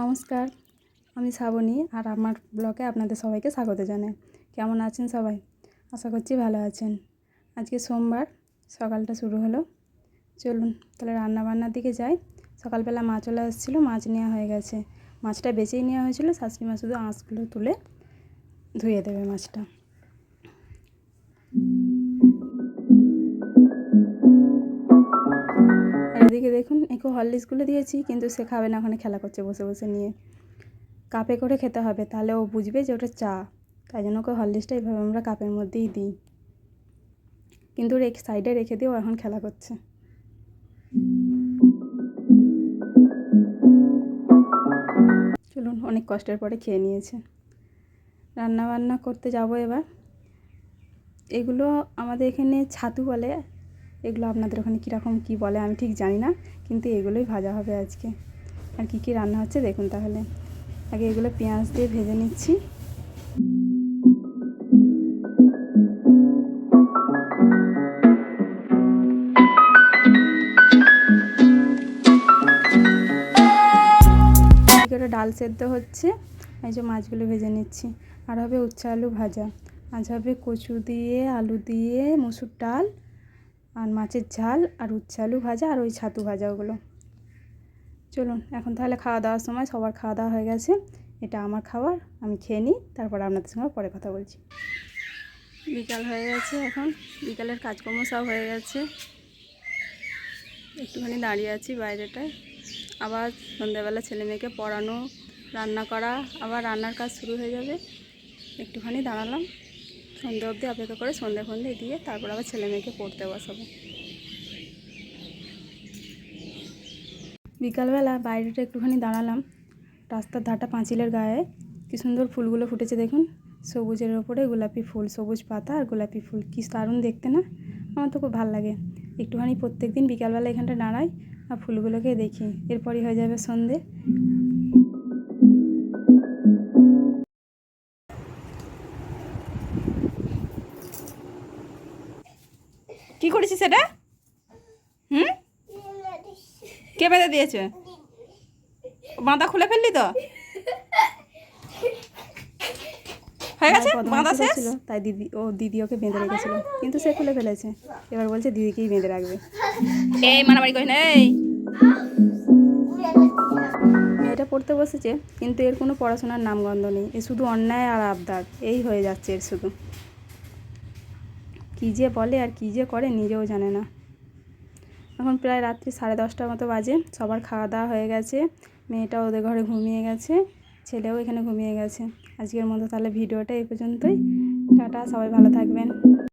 নমস্কার, আমি শ্রাবণী আর আমার ব্লগে আপনাদের সবাইকে স্বাগত জানাই। কেমন আছেন সবাই? আশা করছি ভালো আছেন। আজকে সোমবার, সকালটা শুরু হলো। চলুন, তাহলে রান্না বান্নার দিকে যাই। সকালবেলা মাছ চলে এসেছিল মাছ নেওয়া হয়ে গেছে। মাছটা বেঁচেই নেওয়া হয়েছিল, শাশুড়ি মা শুধু আঁশগুলো তুলে ধুয়ে দেবে মাছটা। এদিকে দেখুন একটু হরলিক্সগুলো দিয়েছি, কিন্তু সে খাবে না, ওখানে খেলা করছে বসে বসে নিয়ে। কাপে করে খেতে হবে, তাহলে ও বুঝবে যে ওটা চা। তাই জন্য ওকে হরলিক্সটা এইভাবে আমরা কাপের মধ্যেই দিই। কিন্তু রেখে সাইডে রেখে দিয়ে ও এখন খেলা করছে। চলুন, অনেক কষ্টের পরে খেয়ে নিয়েছে। রান্না বান্না করতে যাব এবার। এগুলো আমাদের এখানে ছাতু বলে এগুলো আপনাদের ওখানে কীরকম কী বলে আমি ঠিক জানি না, কিন্তু এগুলোই ভাজা হবে আজকে। আর কী কী রান্না হচ্ছে দেখুন তাহলে। আগে এগুলো পেঁয়াজ দিয়ে ভেজে নিচ্ছি। ডাল সেদ্ধ হচ্ছে, এই যে মাছগুলো ভেজে নিচ্ছি। আর হবে উচ্ছে আলু ভাজা। আজ হবে কচু দিয়ে, আলু দিয়ে, মুসুর ডাল আর মাছের ঝাল আর উচ্ছে আলু ভাজা আর ওই ছাতু ভাজা ওগুলো। চলুন, এখন তাহলে খাওয়া দাওয়ার সময় সবার খাওয়া দাওয়া হয়ে গেছে। এটা আমার খাবার, আমি খেয়ে নিই, তারপর আপনাদের সঙ্গে পরে কথা বলছি। বিকাল হয়ে গেছে এখন, বিকালের কাজকর্ম সব হয়ে গেছে। একটুখানি দাঁড়িয়ে আছি বাইরেটায়। আবার সন্ধ্যাবেলা ছেলে মেয়েকে পড়ানো, রান্না করা, আবার রান্নার কাজ শুরু হয়ে যাবে। একটুখানি দাঁড়ালাম। সন্ধ্যে অবধি অপেক্ষা করে সন্ধ্যে ফন্দে দিয়ে তারপর আবার ছেলে মেয়েকে পড়তে বসাবো। বিকালবেলা বাইরেটা একটুখানি দাঁড়ালাম। রাস্তার ধারটা পাঁচিলের গায়ে। কী সুন্দর ফুলগুলো ফুটেছে দেখুন। সবুজের ওপরে গোলাপি ফুল, সবুজ পাতা আর গোলাপি ফুল। কী দারুণ দেখতে না? আমার তো খুব ভালো লাগে। একটুখানি প্রত্যেক দিন বিকালবেলা এখানটা দাঁড়াই আর ফুলগুলোকে দেখি। এরপরই হয়ে যাবে সন্ধে। কি করেছিস সেটা হুম? কে বেঁধে দিয়েছে? বাঁধা খুলে ফেললি তো? হয়ে গেছে? বাঁধা শেষ? তাই দিদি ও দিদি ওকে বেঁধে রেখেছিল। কিন্তু সে খুলে ফেলেছে। এবার বলছে দিদিকেই বেঁধে রাখবে। এই মারামারি করি না এই। মেয়েটা পড়তে বসেছে কিন্তু এর কোনো পড়াশোনার নামগন্ধ নেই। এ শুধু অন্যায় আর আবদার। এই হয়ে যাচ্ছে এর শুধু। কী যে বলে আর কী যে করে নিজেও জানে না। এখন প্রায় রাত্রি সাড়ে দশটার মতো বাজে, সবার খাওয়া দাওয়া হয়ে গেছে মেয়েটা ওদের ঘরে ঘুমিয়ে গেছে, ছেলেও এখানে ঘুমিয়ে গেছে। আজকের মতো তাহলে ভিডিওটা এই পর্যন্তই। টাটা, সবাই ভালো থাকবেন।